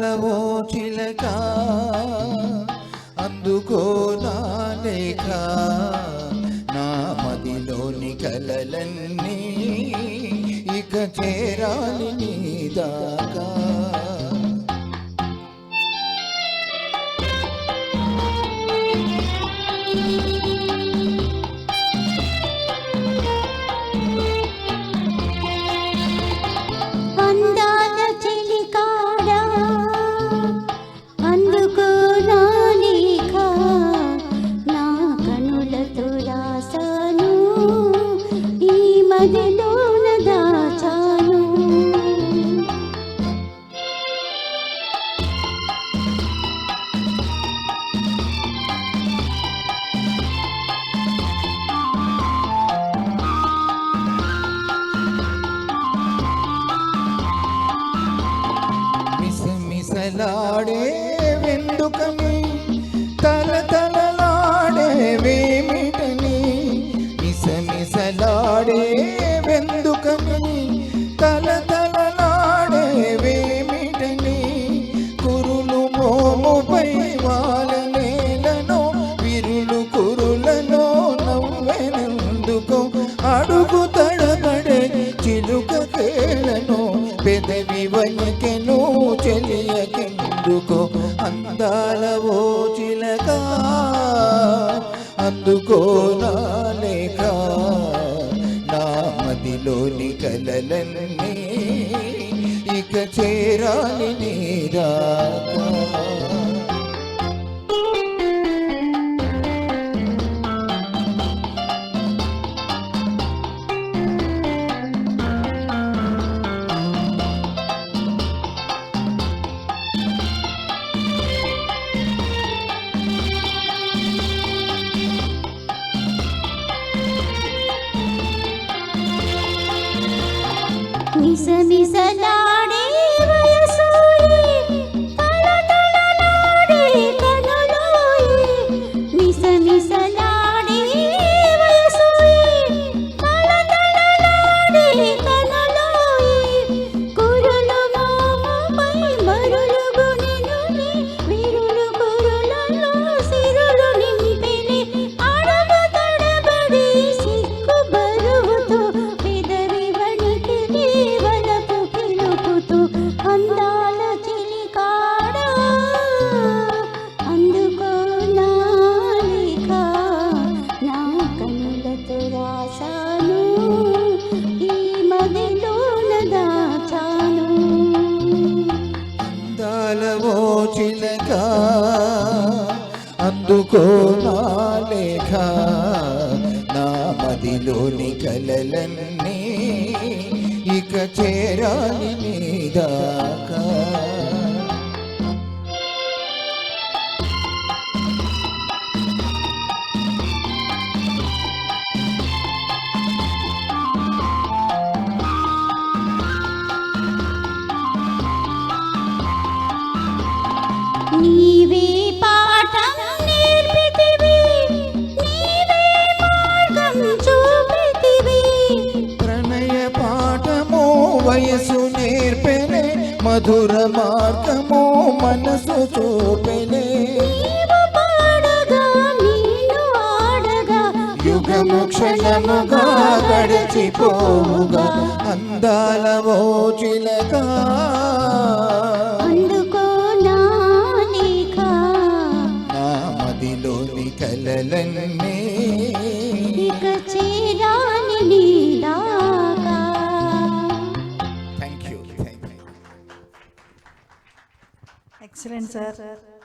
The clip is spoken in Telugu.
అందాలవో చిలక. అందుకో నా లేఖ. నా మదిలోని కలలన్నీ ఇక చేరాలి నీ దాకా. అందాల நாடே. అందాల చిలక అందుకో నా లేక నా మదిలోని కలలన్నీ ఇక చేరాలి నీరాక ಮಿಸ ಮಿಸಲ అందుకో నా లేఖ నా మదిలోని కలలన్నీ ఇక చేరాలి నీ దాకా. మధుర మార్గము మనసు చూపెనే. యుగము క్షణముగా గడిచిపోవుగా. నా లేఖ నా మదిలోని కలలన్నీ Excelente, sir.